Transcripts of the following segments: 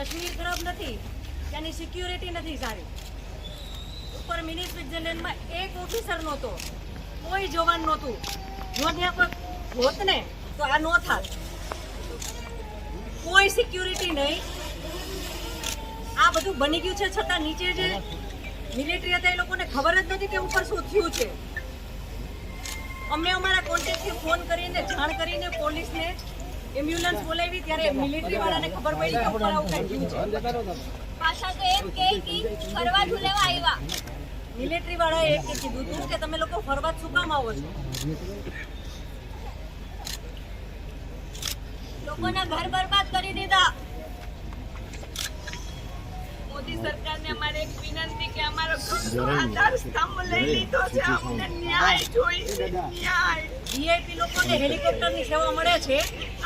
કાશ્મીર ખરાબ નથી, ત્યાંની સિક્યુરિટી નથી સારી. ઉપર મિની સ્વિટરલેન્ડમાં એક ઓફિસર નહોતો, કોઈ જવાન નહોતું. જો ત્યાં કોઈ હોત ને, તો આ ન થાત. કોઈ સિક્યુરિટી નહીં. આ બધું બની ગયું છે, છતાં નીચે જે મિલિટરી હતા એ લોકોને ખબર જ નથી કે ઉપર શું થયું છે. અમને અમારા કોન્ટેક્ટથી ફોન કરીને જાણ કરીને પોલીસને એમ્બ્યુલન્સ બોલાવી ત્યારે મિલિટરી વાળાને ખબર પડી કે ઉપર આવું કઈ થયું છે. પાછા તો એમ કે કે ફરવા ઝૂલેવા આવ્યા. મિલિટરી વાળાએ એક કીધું હતું કે તમે લોકો ફરવા શું કામ આવો છો? લોકોના ઘર બરબાદ કરી દીધા. મોદી સરકારને અમારે એક વિનંતી કે અમારો આધાર સ્તંભ લઈ લીધો છે. અમને ન્યાય જોઈએ ન્યાય. વીઆઈપી લોકોને હેલિકોપ્ટરની સેવા મળે છે.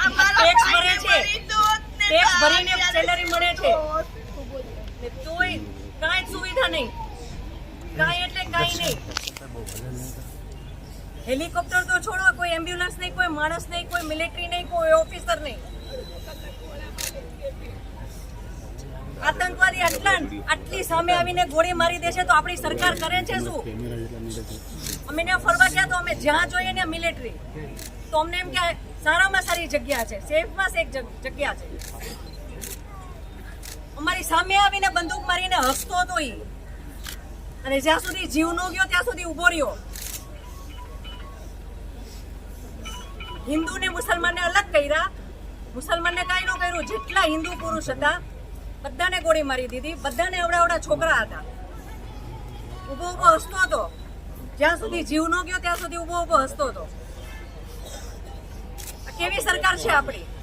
ટેક્સ ભરે છે. ને ટેક્સ ભરીને સેલરી મળે છે. તોય કાંઈ સુવિધા નહીં. કાંઈ એટલે કાંઈ નહીં. હેલિકોપ્ટર તો છોડો કોઈ એમ્બ્યુલન્સ નહીં કોઈ માણસ નહીં કોઈ મિલિટરી નહીં કોઈ ઓફિસર નહીં. આતંકવાદી આટલા આટલી સામે આવીને ગોળી મારી દેશે તો આપણી સરકાર કરે છે શું? અમે ત્યાં ફરવા ગયા તો અમે જ્યાં જોઈએ ત્યાં મિલિટરી તો અમને એમ કે સારામાં સારી જગ્યા છે, સેફમાં સેફ જગ્યા છે. અમારી સામે આવીને બંદૂક મારીને હસતો હતો એ અને જ્યાં સુધી જીવ નો ગયો, ત્યાં સુધી ઊભો રહ્યો. હિન્દુ ને મુસલમાનને અલગ કર્યા. મુસલમાનને કાંઈ ન કર્યું, જેટલા હિન્દુ પુરુષ હતા, બધાને ગોળી મારી દીધી. બધાને અવડા અવડા છોકરા હતા. ઊભો ઊભો હસતો હતો. જ્યાં સુધી જીવ નો ગયો, ત્યાં સુધી ઊભો ઊભો હસતો હતો. કેવી સરકાર છે આપણી?